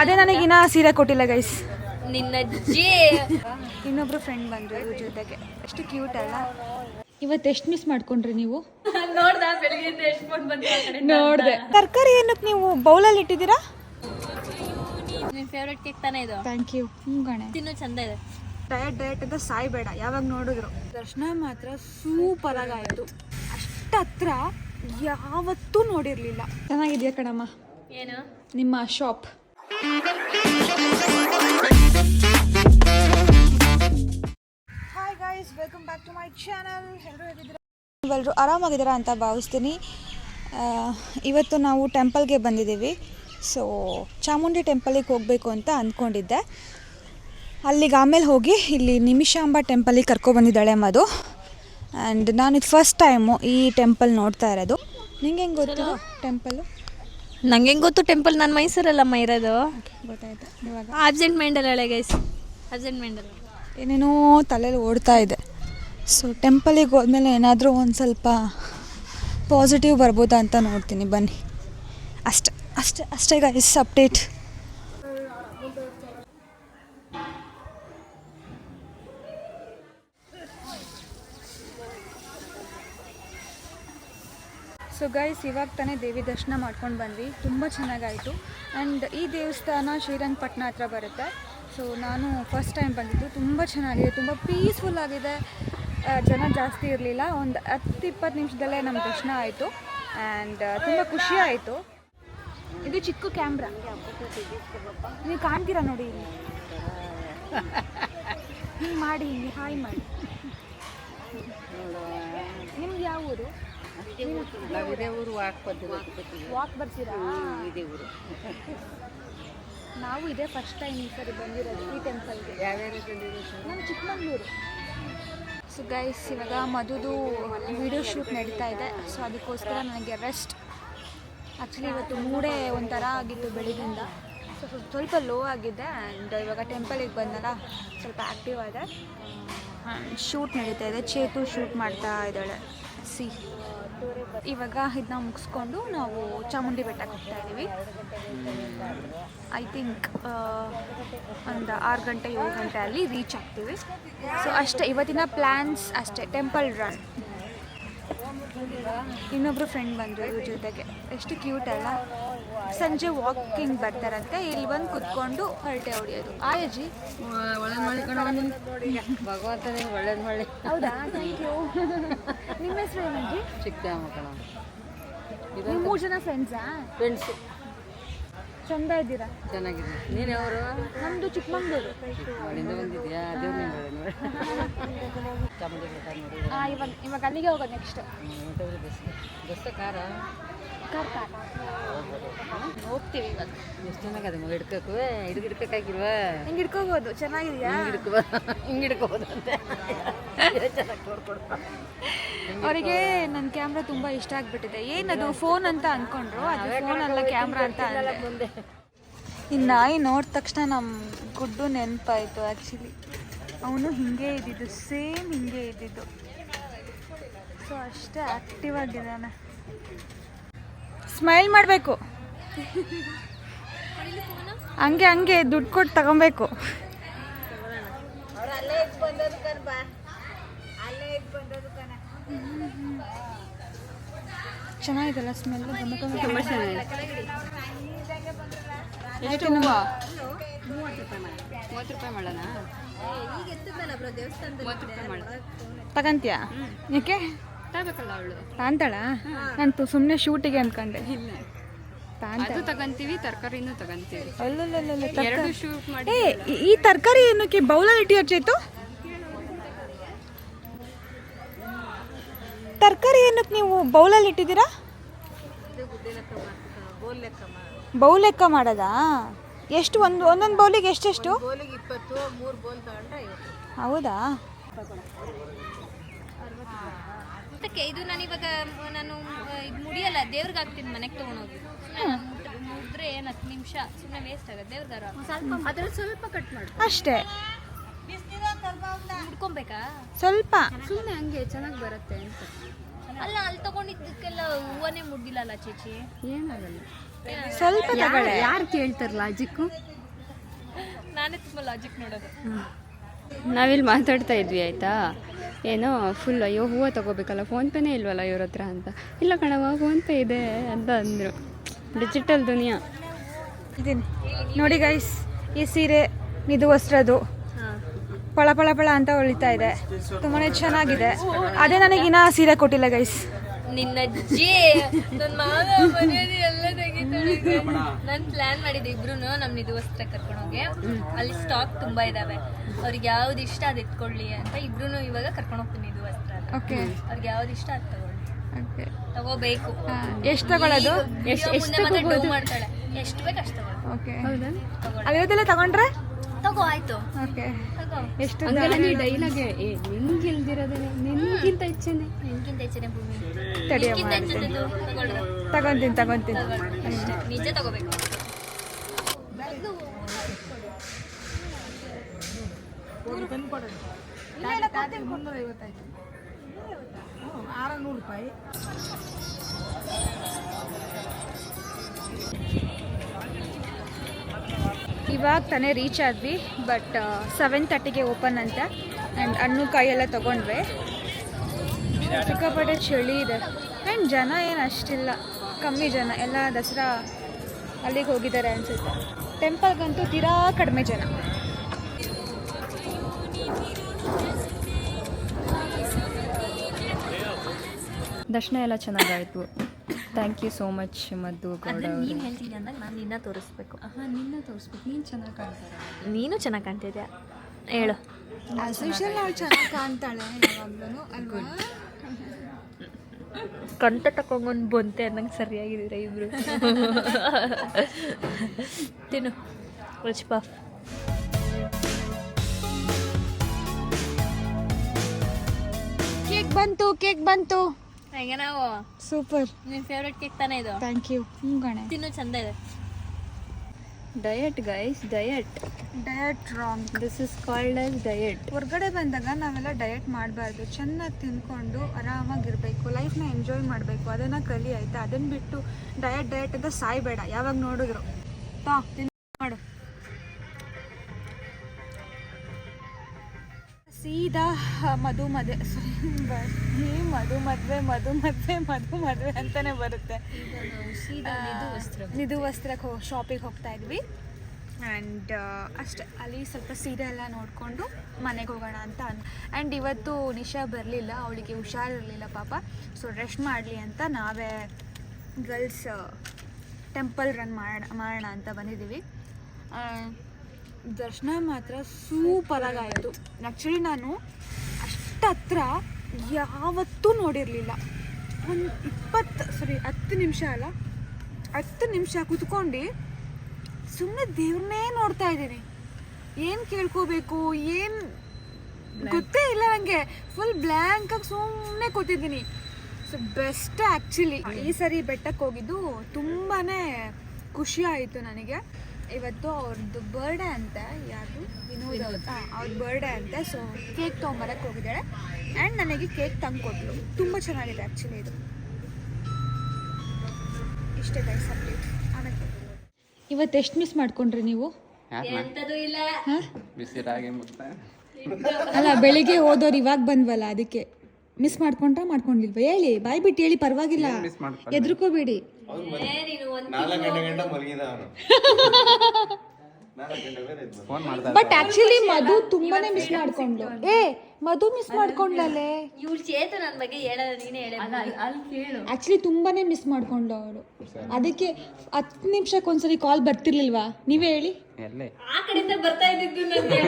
ಅದೇ ನನಗೆ ಇನ್ನ ಸೀರೆ ಕೊಟ್ಟಿಲ್ಲ ಗೈಸ್ ನಿನ್ನಜ್ಜಿ ಇನ್ನೊಬ್ರು ಫ್ರೆಂಡ್ ಬಂದ್ರು ಇವ್ರ ಜೊತೆಗೆ. ಎಷ್ಟು ಕ್ಯೂಟ್ ಅಲ್ಲ. ಇವತ್ತು ಎಷ್ಟು ಮಿಸ್ ಮಾಡ್ಕೊಂಡ್ರಿ ನೀವು? ನೋಡ್ದ ಬೆಳಿಗ್ಗೆ ಎಷ್ಟು ಫೋನ್ ಬಂದ ನೋಡಿದೆ. ತರಕಾರಿ ಏನಕ್ಕೆ ನೀವು ಬೌಲಲ್ಲಿ ಇಟ್ಟಿದ್ದೀರಾ? ನಿಮ್ಮ ಫೇವ್ರೆಟ್ ಕೇಕ್ ತಾನೇ ಇದು? ಥ್ಯಾಂಕ್ ಯು ಹ್ಞೂ ಗಣೆ ತಿನ್ನು ಚಂದ ಇದೆ. ಡಯಟ್ ಡಯಟ್ ಅಂತ ಸಾಯ್ಬೇಡ ಯಾವಾಗ ನೋಡಿದ್ರು. ದರ್ಶನ ಮಾತ್ರ ಸೂಪರ್ ಆಗಾಯ್ತು ಅಷ್ಟ ಹತ್ರ ಯಾವತ್ತೂ ನೋಡಿರ್ಲಿಲ್ಲ. ಚೆನ್ನಾಗಿದ್ಯಾ ಕಣಮ್ಮ? ಏನು? ನಿಮ್ಮ shop hi guys welcome back ಎಲ್ಲರೂ ಹೇಗಿದ್ದೀರಾ? ಆರಾಮಾಗಿದ್ದೀರಾ ಅಂತ ಭಾವಿಸ್ತೀನಿ. ಇವತ್ತು ನಾವು ಟೆಂಪಲ್ಗೆ ಬಂದಿದ್ದೀವಿ. ಸೊ ಚಾಮುಂಡಿ ಟೆಂಪಲಿಗೆ ಹೋಗಬೇಕು ಅಂತ ಅಂದ್ಕೊಂಡಿದ್ದೆ. ಅಲ್ಲಿಗೆ ಆಮೇಲೆ ಹೋಗಿ ಇಲ್ಲಿ ನಿಮಿಷಾಂಬ ಟೆಂಪಲಿಗೆ ಕರ್ಕೊಬಂದಿದ್ದಾಳೆ ಮದು ಆ್ಯಂಡ್ ನಾನು ಇದು ಫಸ್ಟ್ ಟೈಮು ಈ ಟೆಂಪಲ್ ನೋಡ್ತಾ ಇರೋದು. ನಿಂಗೆ ಹೆಂಗೆ ಗೊತ್ತು ಟೆಂಪಲು? ನಂಗೆ ಹೆಂಗ್ ಗೊತ್ತು ಟೆಂಪಲ್ ನಾನು ಮೈಸೂರಲ್ಲಮ್ಮ ಇರೋದು? ಗೊತ್ತಾಯ್ತು. ಇವಾಗ? ಆಬ್ಸೆಂಟ್ ಗೈಸ್ ಆಬ್ಸೆಂಟ್ ಮೈಂಡಲ್ ಏನೇನೋ ತಲೆಯಲ್ಲಿ ಓಡ್ತಾ ಇದೆ. ಸೊ ಟೆಂಪಲಿಗೆ ಹೋದ್ಮೇಲೆ ಏನಾದರೂ ಒಂದು ಸ್ವಲ್ಪ ಪಾಸಿಟಿವ್ ಬರ್ಬೋದಾ ಅಂತ ನೋಡ್ತೀನಿ. ಬನ್ನಿ. ಅಷ್ಟೆ ಅಷ್ಟೇ ಅಷ್ಟೇ ಗೈಸ್ ಅಪ್ಡೇಟ್ ಗೈಸ್ ಇವಾಗ ತಾನೇ ದೇವಿ ದರ್ಶನ ಮಾಡ್ಕೊಂಡು ಬಂದ್ವಿ. ತುಂಬ ಚೆನ್ನಾಗಾಯಿತು. ಆ್ಯಂಡ್ ಈ ದೇವಸ್ಥಾನ ಶ್ರೀರಂಗಪಟ್ಟಣ ಹತ್ರ ಬರುತ್ತೆ. ಸೊ ನಾನು ಫಸ್ಟ್ ಟೈಮ್ ಬಂದಿದ್ದು. ತುಂಬ ಚೆನ್ನಾಗಿದೆ. ತುಂಬ ಪೀಸ್ಫುಲ್ ಆಗಿದೆ. ಜನ ಜಾಸ್ತಿ ಇರಲಿಲ್ಲ. ಒಂದು ಹತ್ತು ಇಪ್ಪತ್ತು ನಿಮಿಷದಲ್ಲೇ ನಮ್ಮ ದರ್ಶನ ಆಯಿತು. ಆ್ಯಂಡ್ ತುಂಬ ಖುಷಿ ಆಯಿತು. ಇದು ಚಿಕ್ಕ ಕ್ಯಾಮ್ರಾ. ನೀವು ಕಾಣ್ತೀರಾ ನೋಡಿ ಇಲ್ಲಿ? ಹಿಂಗೆ ಮಾಡಿ, ಹಿಂಗೆ ಹಾಯ್ ಮಾಡಿ. ನಿಮ್ದು ಯಾವ ಊರು? ನಾವಿದೇ ಊರು ವಾಕ್ ಬರ್ತೀರಾ? ಇದೇ ಊರು. ನಾವು ಇದೇ ಫಸ್ಟ್ ಟೈಮ್ ಈ ಸರಿ ಬಂದಿರೋದು ಈ ಟೆಂಪಲ್ಗೆ ಯಾವ್ಯಾವ ನಮ್ಮ ಚಿಕ್ಕಮಂಗ್ಳೂರು. ಸೊ ಗೈಸ್ ಇವಾಗ ಮಧುದು ವಿಡಿಯೋ ಶೂಟ್ ನಡೀತಾ ಇದೆ. ಸೊ ಅದಕ್ಕೋಸ್ಕರ ನನಗೆ ರೆಸ್ಟ್ ಆ್ಯಕ್ಚುಲಿ ಇವತ್ತು ಮೂಡೇ ಒಂಥರ ಆಗಿತ್ತು ಬೆಳಗಿಂದ ಸೊ ಸ್ವಲ್ಪ ಲೋ ಆಗಿದೆ ಆ್ಯಂಡ್ ಇವಾಗ ಟೆಂಪಲಿಗೆ ಬಂದಲ್ಲ ಸ್ವಲ್ಪ ಆ್ಯಕ್ಟಿವ್ ಆದೆ. ಶೂಟ್ ನಡೀತಾ ಇದೆ ಚೇತು ಶೂಟ್ ಮಾಡ್ತಾ ಇದ್ದಾಳೆ. ಸಿ ಇವಾಗ ಇದನ್ನ ಮುಗಿಸ್ಕೊಂಡು ನಾವು ಚಾಮುಂಡಿ ಬೆಟ್ಟಕ್ಕೆ ಹೋಗ್ತಾ ಇದ್ದೀವಿ. ಐ ಥಿಂಕ್ ಒಂದು ಆರು ಗಂಟೆ, ಏಳು ಗಂಟೆ ಅಲ್ಲಿ ರೀಚ್ ಆಗ್ತೀವಿ. ಸೊ ಅಷ್ಟೇ, ಇವತ್ತಿನ ಪ್ಲ್ಯಾನ್ಸ್ ಅಷ್ಟೇ ಟೆಂಪಲ್ ರನ್ ಇನ್ನೊಬ್ರು ಫ್ರೆಂಡ್ ಬಂದರು ಇವ್ರ ಜೊತೆಗೆ. ಎಷ್ಟು ಕ್ಯೂಟ್ ಅಲ್ಲ. ಸಂಜೆ ವಾಕಿಂಗ್ ಬರ್ತಾರಂತೆ. ಇಲ್ಲಿ ಬಂದು ಕುತ್ಕೊಂಡು ಹೊರಟೆ ಹೊಡಿಯೋದು. ಆಯಜಿ? ಭಗವಂತನೇ ಭಗವಂತ ಒಳ್ಳೇದು ಮಾಡಿ ಹೌದಾ? ಥ್ಯಾಂಕ್ ಯು ನಿಮ್ಮ ಹೆಸರು ಏನಜ್ಜಿ ಚಿಕ್ಕ ಮೂರು ಜನ ಫ್ರೆಂಡ್ಸಾ ಫ್ರೆಂಡ್ಸು ಚಂದ ಇದ್ದೀರಾ? ಚೆನ್ನಾಗಿದೆ ನೀನು ಅವರು ನಮ್ಮದು ಚಿಕ್ಕಮಂಗ್ಳೂರು. ಅಲ್ಲಿಂದ ಬಂದಿದ್ಯಾ ದೇವ್ರ ನೋಡಿ. ಚಾಮುಂಡಿ ಬೆಟ್ಟ ನೋಡಿ ಹಾಂ ಇವಾಗ ಇವಾಗ ಅಲ್ಲಿಗೆ ಹೋಗೋದು ನೆಕ್ಸ್ಟ್ ಬಸ್ ಬಸ್ಸ ಕಾರ? Car car. ಹೋಗ್ತೀವಿ ಇವಾಗ. ಎಷ್ಟು ಚೆನ್ನಾಗದೆ ಮಗ ಹಿಡ್ಕಕ್ಕೂ? ಹಿಡ್ದು ಹಿಡ್ಕಕ್ಕಾಗಿಲ್ವ? ಹಿಂಗೆ ಹಿಡ್ಕೋಬೋದು. ಚೆನ್ನಾಗಿದೆಯಾ? ಹಿಂಗೆ ಹಿಡ್ಕೋ ಹಿಂಗೆ ಹಿಡ್ಕೋಬೋದು ಅಂತ ಅವರಿಗೆ ನನ್ನ ಕ್ಯಾಮ್ರಾ ತುಂಬ ಇಷ್ಟ ಆಗಿಬಿಟ್ಟಿದೆ. ಏನದು ಫೋನ್ ಅಂತ ಅಂದ್ಕೊಂಡ್ರು ಅದು ಫೋನ್ ಅಲ್ಲ ಕ್ಯಾಮ್ರಾ ಅಂತ ಮುಂದೆ. ಈ ನಾಯಿ ನೋಡಿದ ತಕ್ಷಣ ನಮ್ಮ ಗುಡ್ಡು ನೆನಪಾಯಿತು ಆ್ಯಕ್ಚುಲಿ ಅವನು ಹಿಂಗೆ ಇದ್ದಿದ್ದು ಸೇಮ್ ಹಿಂಗೆ ಇದ್ದಿದ್ದು. ಸೊ ಅಷ್ಟೇ ಆಕ್ಟಿವ್ ಆಗಿದ್ದಾನೆ. ಸ್ಮೈಲ್ ಮಾಡಬೇಕು. ಹಂಗೆ ಹಂಗೆ ದುಡ್ಡು ಕೊಟ್ಟು ತಗೊಬೇಕು. ಚೆನ್ನಾಗಿದೆಲ್ಲ ಸ್ಮೆಲ್ ತುಂಬ ಚೆನ್ನಾಗಿದೆ. ಎಷ್ಟು ಹೂವು ಮೂವತ್ತು ರೂಪಾಯಿ ಮಾಡೋಣ? ಮೂವತ್ತು ರೂಪಾಯಿ ಮಾಡ ತಗಂತೀಯಾ ಯಾಕೆ? ತಗೋಬೇಕಲ್ಲ ಅವಳು. ತಾಂತಾಳ? ನಾನು ಸುಮ್ಮನೆ ಶೂಟಿಗೆ ಅನ್ಕೊಂಡೆ. ಇಲ್ಲ. ಅದು ತಗಂತೀವಿ ತರಕಾರಿನೂ ತಗಂತೀವಿ. ಅಲ್ಲಲ್ಲ ಶೂಟ್ ಮಾಡಿ ಈ- ತರಕಾರಿ ಏನಕ್ಕೆ ಬೌಲಲ್ಲಿ ಇಟ್ಟಿ ಚೇತು ಏನಕ್ಕೆ ನೀವು ಬೌಲಲ್ಲಿ ಇಟ್ಟಿದ್ದೀರಾ? ಬೌಲ್ ಲೆಕ್ಕ ಮಾಡೋದಾ? ಎಷ್ಟು ಒಂದು ಒಂದೊಂದು ಬೌಲಿಗೆ ಎಷ್ಟೆಷ್ಟು? ಬೋಲಿಗೆ ಇಪ್ಪತ್ತು ಮೂರು ಬೋಲ್ ತಗೊಂಡ್ರೆ ಐವತ್ತು ಹೌದಾ? ಅದಕ್ಕೆ ಇದು ನಾನು ಇವಾಗ ನಾನು ಇದು ಮುಡಿಯಲ್ಲ ದೇವ್ರಿಗೆ ಹಾಕ್ತೀನಿ ಮನೆಗೆ ತೊಗೊಂಡೋಗಿ. ಮುದ್ರೆ ಏನು ಹತ್ತು ನಿಮಿಷ ಸುಮ್ಮನೆ ವೇಸ್ಟ್ ಆಗುತ್ತೆ ದೇವ್ರಿಗಾರ ಸ್ವಲ್ಪ ಅದ್ರಲ್ಲಿ ಸ್ವಲ್ಪ ಕಟ್ ಮಾಡಿ ಅಷ್ಟೇ. ಮುಡ್ಕೊಬೇಕಾ? ಸ್ವಲ್ಪ. ಸುಮ್ಮನೆ ಹಂಗೆ ಚೆನ್ನಾಗಿ ಬರುತ್ತೆ ಅಂತ. ಅಲ್ಲ ಅಲ್ಲಿ ತಗೊಂಡಿದ್ದಕ್ಕೆಲ್ಲ ಹೂವನೇ ಮುಡ್ದಿಲ್ಲಲ್ಲ ಚೇಚಿ? ಏನಾಗಲ್ಲ. ಸ್ವಲ್ಪ ತಗೊಳ್ಳೆ. ಯಾರು? ಕೇಳ್ತಾರೆ ಲಾಜಿಕ್ಕು ನಾನೇ ತುಂಬ ಲಾಜಿಕ್ ನೋಡೋದು. ನಾವಿಲ್ಲಿ ಮಾತಾಡ್ತಾ ಇದ್ವಿ ಆಯಿತಾ? ಏನೋ ಫುಲ್ ಅಯ್ಯೋ ಹೂವು ತಗೋಬೇಕಲ್ಲ ಫೋನ್ಪೇನೇ ಇಲ್ವಲ್ಲ ಇವ್ರ ಹತ್ರ ಅಂತ. ಇಲ್ಲ ಕಣವ ಫೋನ್ಪೇ ಇದೆ ಅಂತ ಅಂದರು. ಡಿಜಿಟಲ್ ದುನಿಯಾ. ಇದೀನಿ ನೋಡಿ ಗೈಸ್ ಈ ಸೀರೆ ಇದು ವಸ್ತ್ರದು ಪಳ ಪಳ ಪಳ ಅಂತ ಹೊಳಿತಾ ಇದೆ. ತುಂಬಾನೇ ಚೆನ್ನಾಗಿದೆ. ಅದೇ ನನಗೆ ಇನ್ನ ಸೀರೆ ಕೊಟ್ಟಿಲ್ಲ ಗೈಸ್ ನಿನ್ನ ಅಜ್ಜಿ ನನ್ನ ಮಾವ ಮನೆಯಲ್ಲಿ ಎಲ್ಲ ತೆಗಿತಾಳೆ ನಾನು ಪ್ಲಾನ್ ಮಾಡಿದ್ದೆ ಇಬ್ರು ನಮ್ಮ ಇದು ವಸ್ತ್ರ ಕರ್ಕೊಂಡೋಗಿ ಅಲ್ಲಿ ಸ್ಟಾಕ್ ತುಂಬಾ ಇದಾವೆ. ಅವ್ರಿಗೆ ಯಾವ್ದು ಇಷ್ಟ ಅದು ಎತ್ಕೊಳ್ಳಿ ಅಂತ ಇಬ್ರು ಇವಾಗ ಕರ್ಕೊಂಡು ಹೋಗ್ತೀನಿ ಇದು ವಸ್ತ್ರ ಓಕೆ ಅವ್ರಿಗೆ ಯಾವ್ದು ಇಷ್ಟ ಅದು ತಗೊಳ್ಳಿ. ಓಕೆ ತಗೋಬೇಕು. ಎಷ್ಟು ತಗೊಳ್ಳೋದು ಎಷ್ಟು ಡೌ ಮಾಡ್ತಾಳೆ. ಎಷ್ಟು ಬೇಕು ಅಷ್ಟು ತಗೊಳ್ಳಿ. ಓಕೆ ಹೌದಾ ಅಲ್ಲಿರೋದೆಲ್ಲ ತಗೊಂಡ್ರೆ? ತಗೋ ಆಯ್ತು. ಓಕೆ. ತಗೋ. ಎಷ್ಟು ಡೈಲಾಗೆ ಏ ನಿನ್ಗೆ ಇಲ್ದಿರೋದೇನೆ ನಿನ್ಗಿಂತ ಹೆಚ್ಚೇನೆ. ನಿನ್ಗಿಂತ ಹೆಚ್ಚಿನ ಭೂಮಿ. ತಡಿಯ ನಿನ್ಗಿಂತ ತಗೊಳ್ಳು. ತಗೊಂತೀನಿ ತಗೊಂತೀನಿ. ನಿಜ ತಗೋಬೇಕು. ಇವಾಗ ತಾನೇ ರೀಚ್ ಆದ್ವಿ ಬಟ್ ಸೆವೆನ್ ತರ್ಟಿಗೆ ಓಪನ್ ಅಂತ. ಆ್ಯಂಡ್ ಹಣ್ಣು ಕಾಯೆಲ್ಲ ತೊಗೊಂಡ್ವಿ. ಸಿಕ್ಕಾಪಟ್ಟೆ ಚಳಿ ಇದೆ. ಆ್ಯಂಡ್ ಜನ ಏನು ಅಷ್ಟಿಲ್ಲ. ಕಮ್ಮಿ ಜನ. ಎಲ್ಲ ದಸರಾ ಅಲ್ಲಿಗೆ ಹೋಗಿದ್ದಾರೆ ಅನಿಸುತ್ತೆ. ಟೆಂಪಲ್ಗಂತೂ ತೀರಾ ಕಡಿಮೆ ಜನ. ದರ್ಶನ ಎಲ್ಲ ಚೆನ್ನಾಗಾಯಿತು. Thank you so much Maddu Gowda ನೀನು ಹೇಳ್ತೀನಿ ಅಂದಾಗ ನಾನು ನಿನ್ನ ತೋರಿಸ್ಬೇಕು. ಹಾಂ ನಿನ್ನ ತೋರಿಸ್ಬೇಕು. ನೀನು ಚೆನ್ನಾಗಿ ಕಾಣ್ತಾರೆ ನೀನು ಚೆನ್ನಾಗಿ ಕಾಣ್ತಿದ್ಯಾ? ಹೇಳು. ಆಸ್ ಯೂಶಲ್ ಅವಳು ಚೆನ್ನಾಗಿ ಕಾಣ್ತಾಳೆ ಯಾವಾಗ್ಲೂ ಅಲ್ವಾ? ಕಂಟ ತಕೊಂಗೊಂದು ಬಂತೆ ಅನ್ನಂಗೆ ಸರಿಯಾಗಿದ್ದೀರ ಇಬ್ರು? ತಿನ್ನು. ರುಚಿ ಪಾಫ್ ಕೇಕ್ ಬಂತು ಕೇಕ್ ಬಂತು. ಹೆಂಗೆ ನಾವು ಸೂಪರ್ ನಿನ್ನ ಫೇವ್ರೆಟ್ ಕೇಕ್ ತಾನೇ ಇದು? ಥ್ಯಾಂಕ್ ಯು ಹ್ಞೂ ಕಣೆ ತಿನ್ನು ಚಂದ ಇದೆ. Diet guys diet diet wrong this is called as diet ಹೊರಗಡೆ ಬಂದಾಗ ನಾವೆಲ್ಲ ಡಯಟ್ ಮಾಡಬಾರ್ದು. ಚೆನ್ನಾಗಿ ತಿನ್ಕೊಂಡು ಆರಾಮಾಗಿರ್ಬೇಕು. ಲೈಫ್ನ ಎಂಜಾಯ್ ಮಾಡಬೇಕು. ಅದನ್ನು ಕಲಿ ಆಯ್ತಾ? ಅದನ್ನು ಬಿಟ್ಟು ಡಯಟ್ ಡಯಟ್ ಅಂತ ಸಾಯ್ಬೇಡ. ಯಾವಾಗ ನೋಡಿದ್ರು. ತಾ ಸೀದಾ ಮಧು ಮದುವೆ ಸಾರಿ ಮಧು ಮದುವೆ ಮಧು ಮದುವೆ ಮಧು ಮದುವೆ ಅಂತಾನೆ ಬರುತ್ತೆ. ನಿಧು ವಸ್ತ್ರಕ್ಕೆ ಹೋಗಿ ಶಾಪಿಗೆ ಹೋಗ್ತಾ ಇದ್ವಿ. ಆ್ಯಂಡ್ ಅಷ್ಟೇ ಅಲ್ಲಿ ಸ್ವಲ್ಪ ಸೀರೆ ಎಲ್ಲ ನೋಡಿಕೊಂಡು ಮನೆಗೆ ಹೋಗೋಣ ಅಂತ ಅನ್ ಆ್ಯಂಡ್ ಇವತ್ತು ನಿಶಾ ಬರಲಿಲ್ಲ ಅವಳಿಗೆ ಹುಷಾರಿರಲಿಲ್ಲ ಪಾಪ. ಸೊ ರೆಸ್ಟ್ ಮಾಡಲಿ ಅಂತ ನಾವೇ ಗರ್ಲ್ಸ್ ಟೆಂಪಲ್ ರನ್ ಮಾಡೋಣ ಮಾಡೋಣ ಅಂತ ಬಂದಿದ್ದೀವಿ. ದರ್ಶನ ಮಾತ್ರ ಸೂಪರ್ ಆಯಿತು ಆ್ಯಕ್ಚುಲಿ ನಾನು ಅಷ್ಟು ಹತ್ರ ಯಾವತ್ತೂ ನೋಡಿರಲಿಲ್ಲ. ಒಂದು ಇಪ್ಪತ್ತು ಸಾರಿ ಹತ್ತು ನಿಮಿಷ ಅಲ್ಲ ಹತ್ತು ನಿಮಿಷ ಕುತ್ಕೊಂಡು ಸುಮ್ಮನೆ ದೇವ್ರನ್ನೇ ನೋಡ್ತಾ ಇದ್ದೀನಿ. ಏನು ಕೇಳ್ಕೋಬೇಕು ಏನು ಗೊತ್ತೇ ಇಲ್ಲ ನನಗೆ ಫುಲ್ ಬ್ಲ್ಯಾಂಕ್ ಆಗಿ ಸುಮ್ಮನೆ ಕೂತಿದ್ದೀನಿ. ಸೊ ಬೆಸ್ಟ್ ಆ್ಯಕ್ಚುಲಿ ಈ ಸರಿ ಬೆಟ್ಟಕ್ಕೆ ಹೋಗಿದ್ದು ತುಂಬಾ ಖುಷಿ ಆಯಿತು ನನಗೆ. ಇವತ್ತು ಅವ್ರದ್ದು ಬರ್ಡೇ ಅಂತ ಯಾರು? ವಿನೋದ್ ಅವ್ರ. ಬರ್ಡೇ ಅಂತ ಸೊ ಕೇಕ್ ತೊಗೊಂಬರಕ್ಕೆ ಹೋಗಿದ್ದಾಳೆ. ಆ್ಯಂಡ್ ನನಗೆ ಕೇಕ್ ತಂದು ಕೊಟ್ಟರು ತುಂಬ ಚೆನ್ನಾಗಿದೆ ಆ್ಯಕ್ಚುಲಿ ಇದು. ಇಷ್ಟೇ ಗೈಸ್ ಅಪ್ಡೇಟ್ ಆಮೇಲೆ ಇವತ್ತು ಎಷ್ಟು ಮಿಸ್ ಮಾಡ್ಕೊಂಡ್ರಿ ನೀವು? ಎಂಥದ್ದು ಇಲ್ಲ. ಬಿಸಿ ರಾಗಿ ಮುದ್ದೆ ಅಲ್ಲ ಬೆಳಿಗ್ಗೆ ಹೋದವ್ರು ಇವಾಗ ಬಂದ್ವಲ್ಲ ಅದಕ್ಕೆ. ಮಿಸ್ ಮಾಡ್ಕೊಂಡ್ರ ಮಾಡ್ಕೊಂಡಿಲ್ವಾ? ಹೇಳಿ ಬಾಯ್ ಬಿಟ್ಟು ಹೇಳಿ ಪರವಾಗಿಲ್ಲ. ಮಾಡ್ಕೊಂಡು ನಾಲ್ಕು ಗಂಟೆ ಗಂಟೆ ಮಲಗಿದ ಅವನು. ಬಟ್ ಆಕ್ಚುಲಿ ಮಧು ತುಂಬಾನೇ ಮಿಸ್ ಮಾಡ್ಕೊಂಡ್ಲು ಏ ಮಧು ಮಿಸ್ ಮಾಡ್ಕೊಂಡ್ಲಲ್ಲೇ ಇವ್ಳು ಚೇತ ನನ್ನ ಬಗ್ಗೆ ಹೇಳಲ್ಲ ನೀನೇ ಹೇಳ. ಅಲ್ಲಿ ಕೇಳು. ಆಕ್ಚುಲಿ ತುಂಬಾನೇ ಮಿಸ್ ಮಾಡ್ಕೊಂಡ್ಲು ಅವರು ಅದಕ್ಕೆ ಹತ್ತು ನಿಮಿಷಕ್ಕೆ ಒಂದ್ಸರಿ ಕಾಲ್ ಬರ್ತಿರ್ಲಿಲ್ವಾ? ನೀವೇ ಹೇಳಿ. ಎಲ್ಲೇ? ಆ ಕಡೆಯಿಂದ ಬರ್ತಾ ಇದ್ದಿದ್ದು ನನಗೆ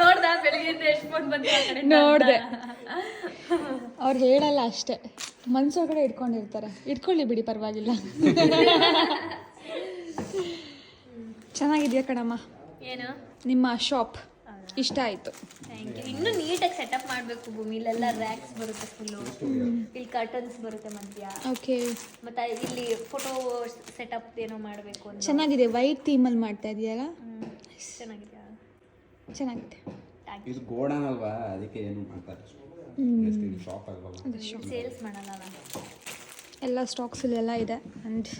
ನೋಡ್ದ ಬೆಳಿಗ್ಗೆ ಎಷ್ಟು ಫೋನ್ ಬಂತು ಆ ಕಡೆ ನೋಡ್ದೆ. ಅವ್ರು ಹೇಳಲ್ಲ ಅಷ್ಟೇ. ಮನ್ಸೊಳಗಡೆ ಇಟ್ಕೊಂಡಿರ್ತಾರೆ. ಇಟ್ಕೊಳ್ಳಿ ಬಿಡಿ ಪರವಾಗಿಲ್ಲ. ಚೆನ್ನಾಗಿದ್ಯಾ ಕಣಮ್ಮ? ಏನು? ನಿಮ್ಮ ಶಾಪ್ ಇಷ್ಟ ಆಯ್ತು. ಥ್ಯಾಂಕ್ ಯು ಇನ್ನೂ ನೀಟಾಗಿ ಸೆಟಪ್ ಮಾಡಬೇಕು ಭೂಮಿ ಇಲ್ಲೆಲ್ಲ ರ್ಯಾಕ್ಸ್ ಬರುತ್ತೆ ಫುಲ್ಲು ಇಲ್ಲಿ ಕರ್ಟನ್ಸ್ ಬರುತ್ತೆ ಮಧ್ಯ. ಓಕೆ ಮತ್ತೆ ಇಲ್ಲಿ ಫೋಟೋ ಸೆಟಪ್ ಏನೋ ಮಾಡಬೇಕು ಅಂತ. ಚೆನ್ನಾಗಿದೆ. ವೈಟ್ ಥೀಮಲ್ಲಿ ಮಾಡ್ತಾ ಇದೆಯಲ್ಲ. ಚೆನ್ನಾಗಿದೆಯಾ? ಚೆನ್ನಾಗಿದೆ. ಇದು ಗೋಡನ್ ಅಲ್ವಾ? ಅದಕ್ಕೆ ಏನು ಮಾಡ್ತಾರೆ? ಶಾಪ್ ಸೇಲ್ಸ್ ಮಾಡಲ್ಲ ನಾನು. ಎಲ್ಲ ಸ್ಟಾಕ್ಸಲ್ಲೆಲ್ಲ ಇದೆ. ಆ್ಯಂಡ್